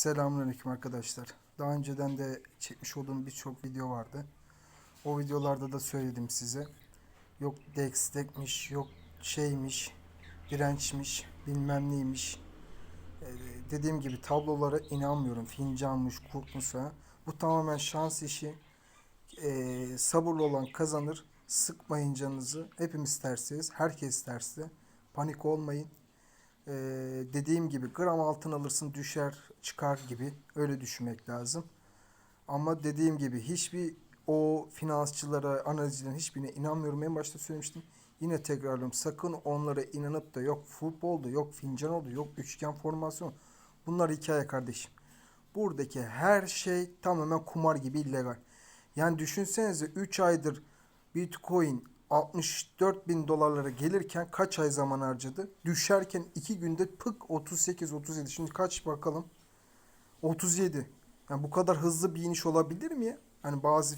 Selamünaleyküm arkadaşlar. Daha önceden de çekmiş olduğum birçok video vardı. O videolarda da söyledim size. Yok destekmiş, yok şeymiş, dirençmiş, bilmem neymiş. Ee, dediğim gibi tablolara inanmıyorum. Fincanmış, kurtmusa. Bu tamamen şans işi. Ee, sabırlı olan kazanır. Sıkmayın canınızı. Hepimiz tersiyiz. Herkes tersi. Panik olmayın. Ee, dediğim gibi gram altın alırsın düşer çıkar gibi öyle düşünmek lazım. Ama dediğim gibi hiçbir o finansçılara, analizcilerin hiçbirine inanmıyorum. En başta söylemiştim. Yine tekrarlıyorum. Sakın onlara inanıp da yok futboldu, yok fincan oldu, yok üçgen formasyon. Bunlar hikaye kardeşim. Buradaki her şey tamamen kumar gibi illegal. Yani düşünsenize 3 aydır Bitcoin 64 bin dolarlara gelirken kaç ay zaman harcadı? Düşerken 2 günde pık 38 37. Şimdi kaç bakalım? 37. Yani bu kadar hızlı bir iniş olabilir mi ya? Hani bazı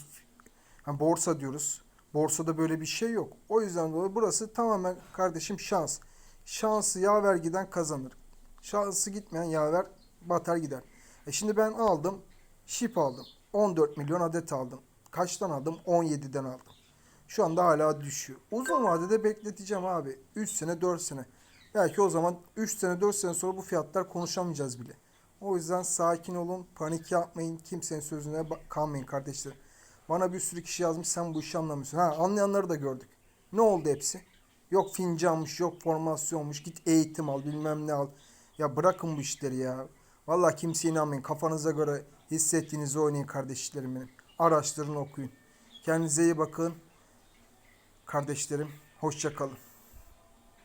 hani borsa diyoruz. Borsada böyle bir şey yok. O yüzden dolayı burası tamamen kardeşim şans. Şansı yaver giden kazanır. Şansı gitmeyen yaver batar gider. E şimdi ben aldım. Şip aldım. 14 milyon adet aldım. Kaçtan aldım? 17'den aldım. Şu anda hala düşüyor. Uzun vadede bekleteceğim abi. 3 sene 4 sene. Belki o zaman 3 sene 4 sene sonra bu fiyatlar konuşamayacağız bile. O yüzden sakin olun. Panik yapmayın. Kimsenin sözüne kalmayın kardeşlerim. Bana bir sürü kişi yazmış sen bu işi anlamıyorsun. Ha anlayanları da gördük. Ne oldu hepsi? Yok fincanmış, yok formasyonmuş. Git eğitim al, bilmem ne al. Ya bırakın bu işleri ya. Vallahi kimseye inanmayın. Kafanıza göre hissettiğinizi oynayın kardeşlerim benim. Araştırın okuyun. Kendinize iyi bakın. Kardeşlerim hoşça kalın.